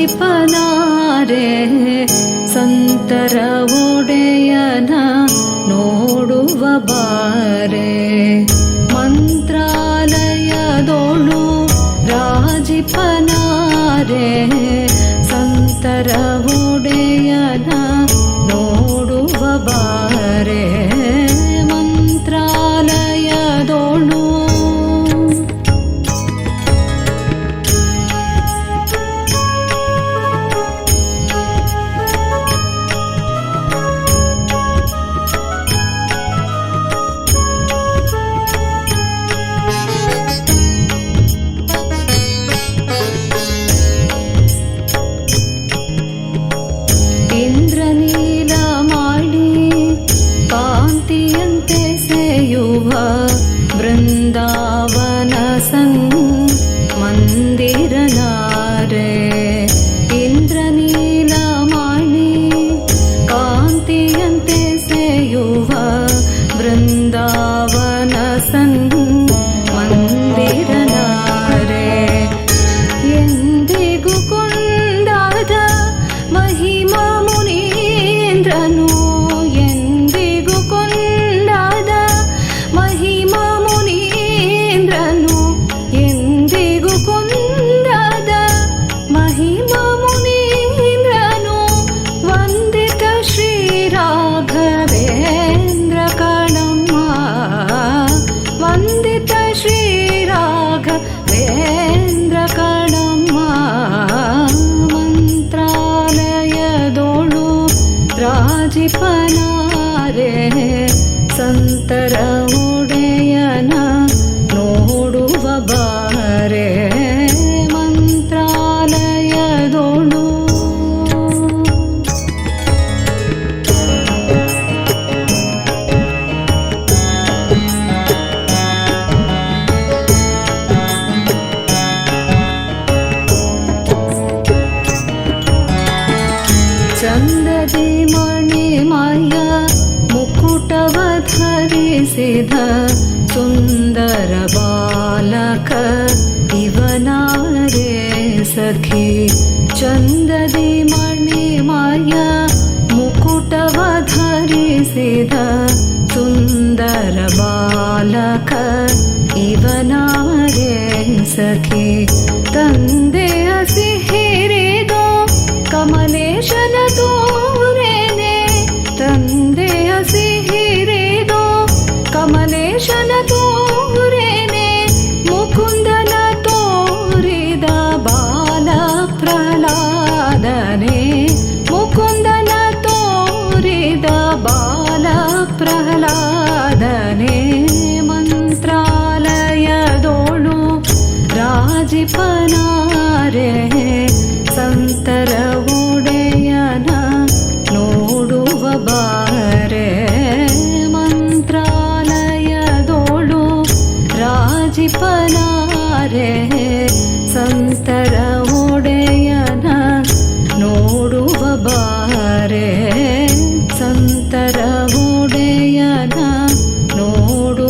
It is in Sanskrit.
ರಾಜಿಪನಾರೆ ಸಂತರ ಒಡೆಯನ ನೋಡುವ ಬಾರೆ. ಮಂತ್ರಾಲಯದೋಳು ರಾಜಿಪನಾರೆ ಸಂತರ ప్రభువా బృందావన సంగ मन्दिरनारे इन्द्रनीलमणि कान्तियन्ते से युव बृन्दावनसन् मन्दिरनारे एन्दिगु कुन्दाद महिमा मुनीन्द्रनु रे सन्तरा न्दरी मणि माया मुकुटव धरी सिध सुन्दर बालक इवनारे सखि। चन्दरी मणि माया मुकुटव धरी सिध सुन्दर बालक इवनारे सखि। ಸಂತರ ಉಡೆಯನ ನೋಡುವ नोड्रे मन्त्रय दोडु राजपना रे सन्तर ओडयना नोड्रे सन्तर ओडयन नोड